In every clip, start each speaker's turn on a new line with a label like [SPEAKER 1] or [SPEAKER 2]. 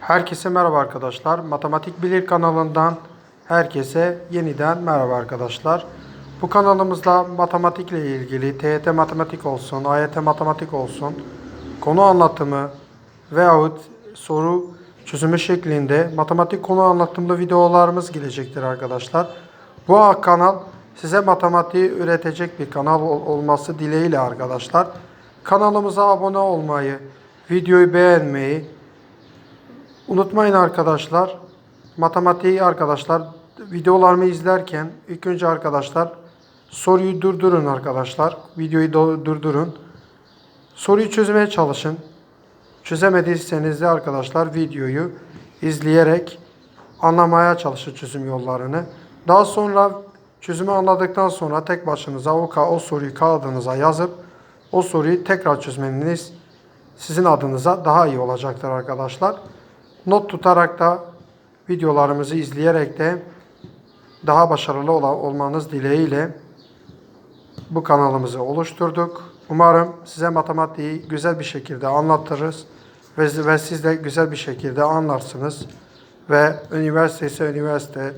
[SPEAKER 1] Herkese merhaba arkadaşlar. Matematik Bilir kanalından herkese yeniden merhaba arkadaşlar. Bu kanalımızda matematikle ilgili TYT matematik olsun, AYT matematik olsun, konu anlatımı veyahut soru çözümü şeklinde matematik konu anlatımlı videolarımız gelecektir arkadaşlar. Bu kanal size matematiği üretecek bir kanal ol- olması dileğiyle arkadaşlar. Kanalımıza abone olmayı, videoyu beğenmeyi, Unutmayın arkadaşlar, matematiği arkadaşlar videolarımı izlerken ilk önce arkadaşlar soruyu durdurun arkadaşlar. Videoyu durdurun. Soruyu çözmeye çalışın. Çözemediyseniz de arkadaşlar videoyu izleyerek anlamaya çalışın çözüm yollarını. Daha sonra çözümü anladıktan sonra tek başınıza o, o soruyu kağıdınıza yazıp o soruyu tekrar çözmeniz sizin adınıza daha iyi olacaktır arkadaşlar. Not tutarak da videolarımızı izleyerek de daha başarılı ola- olmanız dileğiyle bu kanalımızı oluşturduk. Umarım size matematiği güzel bir şekilde anlatırız ve, ve siz de güzel bir şekilde anlarsınız. Ve üniversite ise üniversite,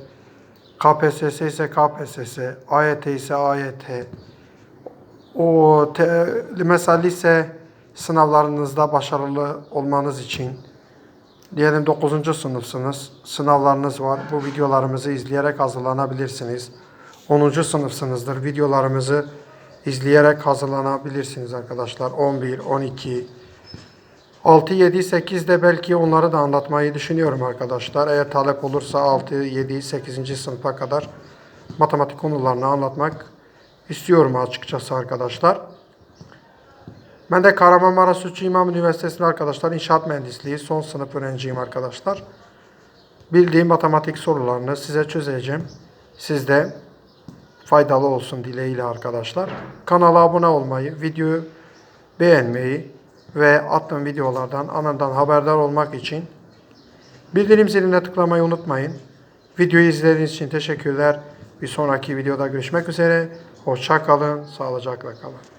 [SPEAKER 1] KPSS ise KPSS, AYT ise AYT, o te, mesela lise sınavlarınızda başarılı olmanız için Diyelim 9. sınıfsınız. Sınavlarınız var. Bu videolarımızı izleyerek hazırlanabilirsiniz. 10. sınıfsınızdır. Videolarımızı izleyerek hazırlanabilirsiniz arkadaşlar. 11, 12, 6, 7, 8 de belki onları da anlatmayı düşünüyorum arkadaşlar. Eğer talep olursa 6, 7, 8. sınıfa kadar matematik konularını anlatmak istiyorum açıkçası arkadaşlar. Ben de Kahramanmaraş Sütçü İmam Üniversitesi'nde arkadaşlar inşaat mühendisliği son sınıf öğrenciyim arkadaşlar. Bildiğim matematik sorularını size çözeceğim. Siz de faydalı olsun dileğiyle arkadaşlar. Kanala abone olmayı, videoyu beğenmeyi ve attığım videolardan anından haberdar olmak için bildirim ziline tıklamayı unutmayın. Videoyu izlediğiniz için teşekkürler. Bir sonraki videoda görüşmek üzere. Hoşça kalın, sağlıcakla kalın.